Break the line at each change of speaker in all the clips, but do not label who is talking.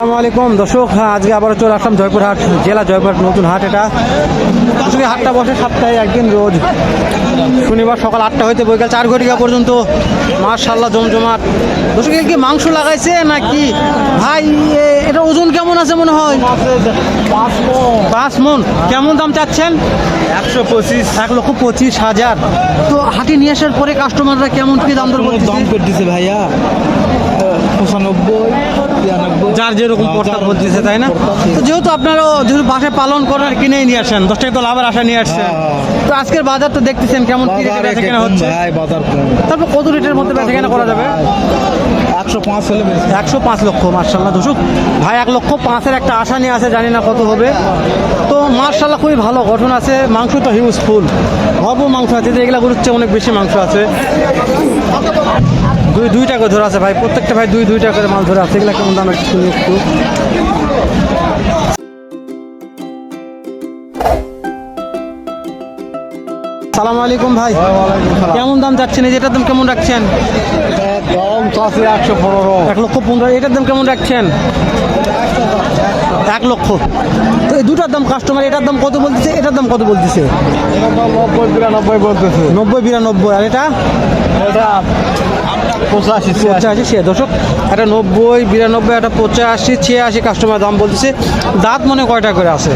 আসসালামু আলাইকুম দর্শক হ্যাঁ, আজকে আবারও চলে আসলাম জয়পুরহাট জেলা জয়পুরহাট নতুন হাট এটা। এই হাটটা বসে সপ্তাহে একদিন রোজ। শনিবার সকাল আটটা হইতে বৈকাল চার ঘটিকা পর্যন্ত। মার্শাল্লাহ জমজমাট। দর্শক কি মাংস লাগাইছে নাকি? ভাই এটা ওজন কেমন আছে মনে হয়? পাঁচ মন। কেমন দাম চাচ্ছেন?
একশো পঁচিশ।
এক লক্ষ পঁচিশ হাজার। তো হাটে নিয়ে আসার পরে কাস্টমাররা কেমন কি দাম দর
দাম
করতেছে
ভাইয়া। পঁচানব্বই
যার যেরকম প্রস্তাব বলতেছে তাই না? তো যেহেতু আপনারাও যেহেতু বাসায় পালন করেন আর কিনেই নিয়ে আসেন দশ টাকা তো লাভের আশা নিয়ে আসছেন। তো আজকের বাজার তো দেখতেছেন কেমন কি রেটে বেচা কেনা হচ্ছে?
ভাই বাজার
তারপর কত রেটের মধ্যে বেচা কেনা করা যাবে?
একশো পাঁচ হলে
একশো পাঁচ লক্ষ মার্শাল্লাহ দর্শক ভাই এক লক্ষ পাঁচের একটা আশা নিয়ে আছে জানি না কত হবে। তো মার্শাল্লাহ খুবই ভালো গঠন আছে। মাংস তো হিউজফুল ভরপুর মাংস আছে যে এগুলা গরুর অনেক বেশি মাংস আছে। দুই দুইটা করে ধরে আছে ভাই প্রত্যেকটা ভাই দুই দুইটা করে মাল ধরে আছে। এগুলা কেমন দাম একটু একটু। সালাম আলাইকুম ভাই। কেমন দাম যাচ্ছেন এই যেটার দাম কেমন রাখছেন?
দাম চাষে একশো পনেরো।
এক লক্ষ পনেরো। এটার দাম কেমন রাখছেন? এক লক্ষ। তো এই দুটার দাম কাস্টমার এটার দাম কত বলতেছে? এটার দাম কত বলতেছে?
নব্বই বিরানব্বই বলতেছে।
নব্বই বিরানব্বই। আর এটা
পঁচাশি
পঁচাশি ছিয়া দশক একটা নব্বই বিরানব্বই একটা পঁচাশি ছিয়াশি কাস্টমার দাম বলতেছে। দাঁত মনে কয়টা করে আছে?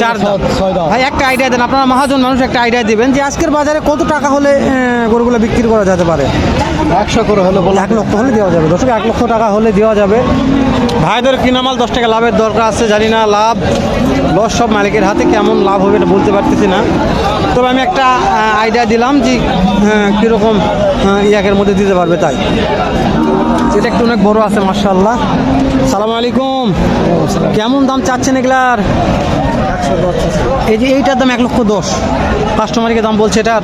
চার দাঁত। ভাই একটা আইডিয়া দেন। আপনারা মহাজন মানুষ একটা আইডিয়া দিবেন যে আজকের বাজারে কত টাকা হলে গরুগুলো বিক্রি করা যেতে পারে?
একশো করে হলে বলে।
এক লক্ষ হলে দেওয়া যাবে। দর্শক এক লক্ষ টাকা হলে দেওয়া যাবে। ভাইদের কিনা মাল দশ টাকা লাভের দরকার আছে জানি না লাভ। লস সব মালিকের হাতে কেমন লাভ হবে এটা বলতে পারতেছি না। তবে আমি একটা আইডিয়া দিলাম যে আহ, কীরকম আহ, ইয়াকের মধ্যে দিতে পারবে তাই। এটা একটু অনেক বড় আছে মার্শাল্লাহ সালাম আলাইকুম। কেমন দাম চাচ্ছেন এগুলার? এই যে এইটার দাম এক লক্ষ দশ। কাস্টমারকে দাম বলছে এটার?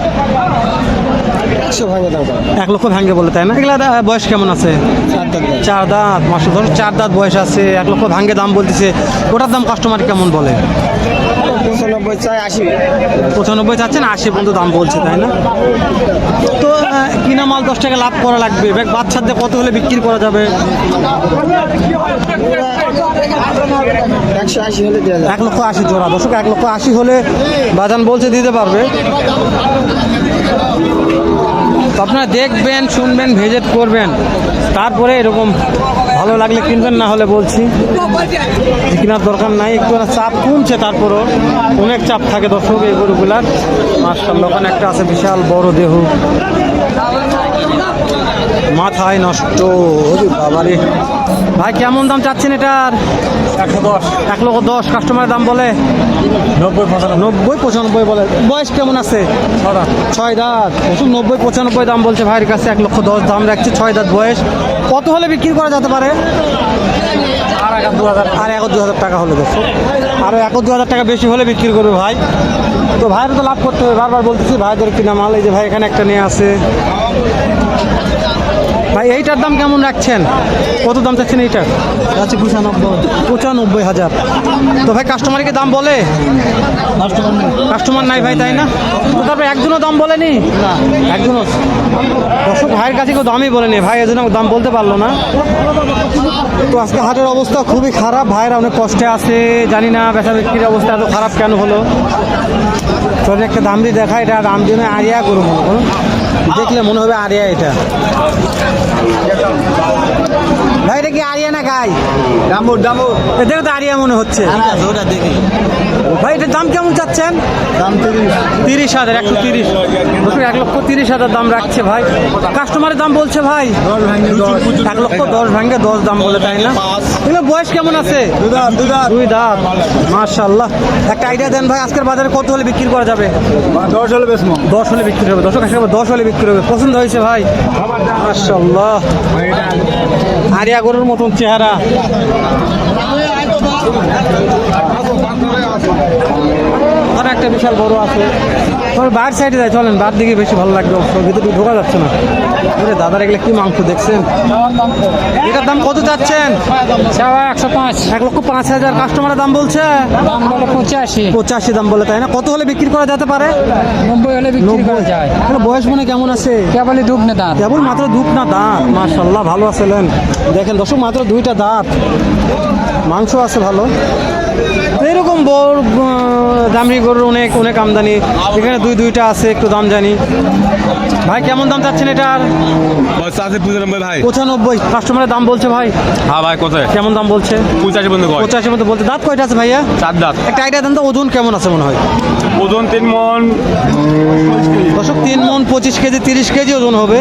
এক লক্ষ ভাঙ্গে বলে তাই না? এগুলার আহ, বয়স কেমন আছে? চার দাঁত মাসে ধরো চার দাঁত বয়স আছে এক লক্ষ ভাঙ্গে দাম বলতেছে। ওটার দাম কাস্টমার কেমন বলে?
পঁচানব্বই চাই আশি।
পঁচানব্বই চাচ্ছেন আশি পর্যন্ত দাম বলছে তাই না? তো কিনা মাল দশ টাকা লাভ করা লাগবে। ব্যাগ বাচ্চাদের কত হলে বিক্রি করা যাবে? এক লক্ষ আশি জোড়া। দশক এক লক্ষ আশি হলে বাজান বলছে দিতে পারবে। তো আপনারা দেখবেন, শুনবেন ভিজিট করবেন। তারপরে এরকম ভালো লাগলে কিনবেন, না হলে বলছি। কেনার দরকার নাই, একটু চাপ কমছে তারপরও। অনেক চাপ থাকে দর্শক, এই গরুগুলার। মাস্টার দোকান একটা আছে বিশাল বড় দেহ। মাথায় নষ্ট বাবারে। ভাই কেমন দাম চাচ্ছেন এটার?
একশো দশ।
এক লক্ষ দশ কাস্টমারের দাম বলে।
নব্বই
নব্বই পঁচানব্বই বলে। বয়স কেমন আছে? ছয় দাঁত। ওষুধ নব্বই পঁচানব্বই দাম বলছে ভাইয়ের কাছে। এক লক্ষ দশ দাম রাখছে ছয় দাঁত বয়স। কত হলে বিক্রি করা যেতে পারে?
আর এক দু হাজার।
আর এক দু হাজার টাকা হলে দেখো। আরও এক দু হাজার টাকা বেশি হলে বিক্রি করবে ভাই। তো ভাইয়ের তো লাভ করতে হবে। বারবার বলতেছি ভাইদের কিনা মাল। এই যে ভাই এখানে একটা নিয়ে আসে। ভাই এইটার দাম কেমন রাখছেন? কত দাম চাচ্ছেন এইটার?
আছে পঁচানব্বই।
পঁচানব্বই হাজার। তো ভাই কাস্টমারকে দাম বলে? কাস্টমার নাই। ভাই তাই না? তো তারপরে একজনও দাম বলেনি? একজনও? দর্শক ভাইয়ের কাছে কেউ দামই বলেনি। ভাই এজন্য দাম বলতে পারল না। তো আজকে হাটের অবস্থা খুবই খারাপ। ভাইয়েরা অনেক কষ্টে আছে। জানি না বেচা বিক্রির অবস্থা এত খারাপ কেন হলো? তোর একটা দাম দিয়ে দেখা এটা দাম দিয়ে আরিয়া করুন করুন দেখলে মনে হবে আরিয়া এটা। ভাই এটা কি আরিয়া না
ডামুর ডামুর
এ তো আরিয়া মনে হচ্ছে।
ওটা দেখি।
ভাই এটার দাম কেমন চাচ্ছেন?
দাম তিরিশ।
তিরিশ হাজার একশো তিরিশ। এক লক্ষ তিরিশ হাজার দাম রাখছে ভাই। কাস্টমারের দাম বলছে ভাই। এক লক্ষ দশ ভাঙ্গে দশ দাম বলে তাই না? এগুলো বয়স কেমন আছে? দুই দাঁত। মার্শাল্লাহ একটা আইডিয়া দেন ভাই আজকের বাজারে কত হলে বিক্রি করা যাবে?
দশ হলে বেশ
দশ হলে বিক্রি হবে। দশ দশ হলে বিক্রি হবে। পছন্দ হয়েছে ভাই? মার্শাল্লাহ আরিয়া গরুর মতন চেহারা। ওখানে একটা বিশাল বড় আছে। তবে বার সাইডে যায় চলেন বার দিকে বেশি ভালো লাগবে ভিতরে ঢোকা যাচ্ছে না। ওরে দাদার এগুলো কি মাংস দেখছেন? এটার দাম কত চাচ্ছেন?
একশো পাঁচ।
এক লক্ষ পাঁচ হাজার কাস্টমারের দাম বলছে?
দাম বলে পঁচাশি।
পঁচাশি দাম বলে তাই না? কত হলে বিক্রি করা যেতে পারে?
নব্বই হলে বিক্রি করা যায়।
বয়স মনে কেমন আছে?
কেবলই দুধ না দাঁত।
কেবল মাত্র দুধ না দাঁত। মাশাল্লাহ ভালো আছিলেন। দেখেন দর্শক মাত্র দুইটা দাঁত। মাংস আছে ভালো। এরকম বড় দামি গরুর অনেক অনেক আমদানি। এখানে দুই দুইটা আছে একটু দাম জানি। ভাই কেমন দাম চাচ্ছেন এটার
ভাই।
পঁচানব্বই। কাস্টমারের দাম বলছে ভাই।
হ্যাঁ ভাই কোথায়
কেমন দাম বলছে?
পঁচাশি পর্যন্ত
পঁচাশি মধ্যে বলছে। দাঁত কয়টা আছে ভাইয়া?
চার দাঁত।
একটা আইডিয়া দেন তো ওজন কেমন আছে মনে হয়?
ওজন তিন মন।
দশক তিন মন পঁচিশ কেজি তিরিশ কেজি ওজন হবে।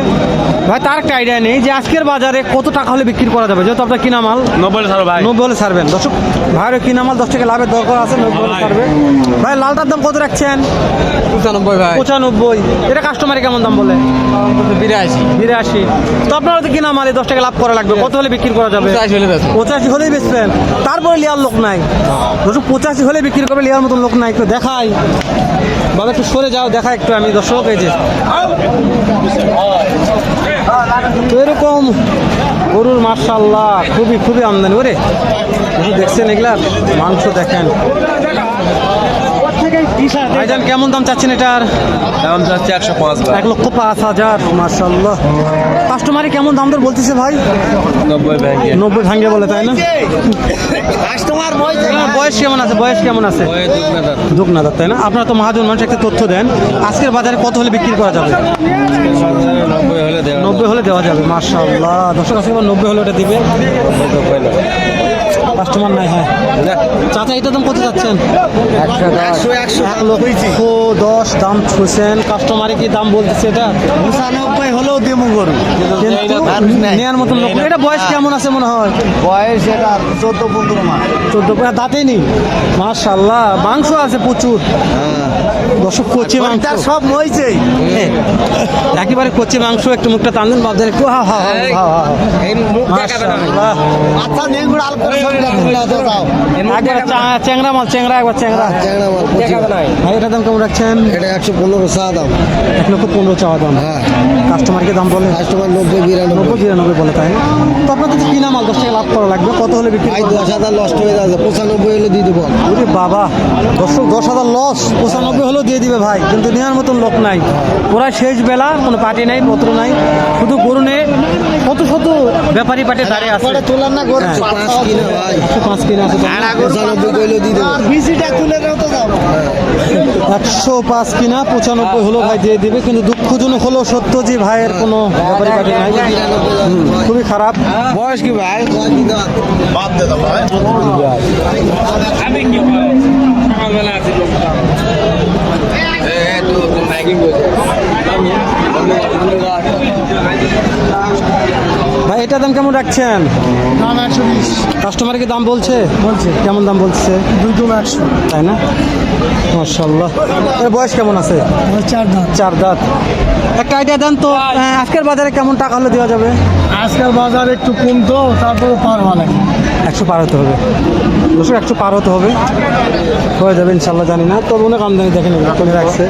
ভাই তার একটা আইডিয়া নেই যে আজকের বাজারে কত টাকা হলে বিক্রি করা যাবে? যেহেতু আপনার কিনা মাল।
নব্বই ছাড়ো ভাই।
নব্বই হলে ছাড়বেন। দর্শক ভাইয়ের কিনা মাল দশ টাকা লাভের দরকার আছে নব্বই ছাড়বে। ভাই লালটার দাম কত রাখছেন?
পঁচানব্বই ভাই।
পঁচানব্বই। এটা কাস্টমারে কেমন দাম বলে?
বিরাশি।
বিরাশি। তো আপনারা তো কিনা মালে দশ টাকা লাভ করা লাগবে। কত হলে বিক্রি করা যাবে?
পঁচাশি
হলেই বেচবেন। তারপরে লিয়ার লোক নাই। দর্শক পঁচাশি হলে বিক্রি করবে লিয়ার মতন লোক নাই। একটু দেখাই। বাবা একটু সরে যাও দেখা একটু আমি দর্শক এই যে। তো এরকম গরুর মার্শাল্লাহ খুবই খুবই আমদানি। ওরে দেখি দেখছেন এগুলা মাংস দেখেন। ভাইজান কেমন দাম চাচ্ছেন এটার?
দাম চাচ্ছে একশো পাঁচ
এক লক্ষ পাঁচ হাজার মার্শাল্লাহ কাস্টমারে কেমন দাম দর বলতেছে ভাই?
নব্বই ব্যাংকে
নব্বই ভাঙ্গে বলে তাই না? হ্যাঁ, বয়স কেমন আছে? বয়স কেমন আছে? দুকনাদার তাই না? আপনারা তো মহাজন মানুষ একটা তথ্য দেন। আজকের বাজারে কত হলে বিক্রি করা যাবে?
নব্বই হলে দেওয়া
যাবে। মার্শাল্লাহ দর্শক আজকে এবার নব্বই হলে ওটা দিবে। কাস্টমার নাই হ্যাঁ। চাচা এটা দাম কত যাচ্ছেন এক লক্ষ দশ দাম ছুঁছেন কাস্টমারে কি দাম বলতেছে এটা?
পঁচানব্বই হলেও দেবো গরু।
নেওয়ার মতন লোক এটা বয়স কেমন আছে মনে হয়?
বয়স এটা চোদ্দ পনেরো মাস।
চোদ্দ পয়সা দাঁতেই নেই। মাশাল্লাহ মাংস আছে প্রচুর। দর্শক কচি মাংস।
তার সব
এ, একেবারে কচি মাংস একটু মুখটা টান দেন বাবদের একটু হা হা হা হা হা
আচ্ছা
একবার চ্যাংরা মাল চ্যাংরা একবার চ্যাংরা। ভাই এটা দাম কেমন রাখছেন?
এটা একশো পনেরো চা দাম।
এক লক্ষ পনেরো চাওয়া দাম।
হ্যাঁ।
কাস্টমারকে দাম বলে
কাস্টমার নব্বই বিরানব্বই।
বিরানব্বই বলে তাই তো আপনাদের কিনা মাল দশ টাকা লাভ করা লাগবে? কত হলে বিক্রি
দশ হাজার হয়ে পঁচানব্বই হলে দিয়ে দেবো।
ওরে বাবা দর্শক দশ হাজার লস পঁচানব্বই হলেও দিয়ে দিবে ভাই। কিন্তু নেওয়ার মতন লোক নাই। ওরা শেষ বেলা কোনো পার্টি নাই পত্র নাই। শুধু গরু নে কত শত ব্যাপারী পাটে দাঁড়িয়ে আছে।
তোলার না গরু।
হ্যাঁ। একশো পাঁচ কিনা আছে।
পঁচানব্বই হলে দিয়ে দেবো। বিসিটা তুলে দাও তো যাও
একশো পাঁচ কিনা পঁচানব্বই হলো ভাই দিয়ে দিবে কিন্তু দুঃখজনক হলো সত্য যে ভাইয়ের কোনো ব্যাপারী পার্টি নাই খুবই খারাপ।
বয়স কি ভাই? বাদ দে দাও ভাই
ভাই এটা দাম কেমন রাখছেন?
দাম একশো বিশ।
কাস্টমার কি দাম বলছে?
বলছে।
কেমন দাম বলছে?
দুই দুটো একশো।
তাই না? মার্শাল্লাহ এর বয়স কেমন আছে?
চার দাম
চার দাঁত। একটা আইডিয়া দেন তো আজকের বাজারে কেমন টাকা হলে দেওয়া যাবে?
আজকাল বাজার একটু কম তো তারপরে পারবা লাগে।
একশো পার হতে হবে। দুশো একশো পার হতে হবে। হয়ে যাবে ইনশাল্লাহ জানি না। তবে অনেক আমদানি দেখেন রাখছে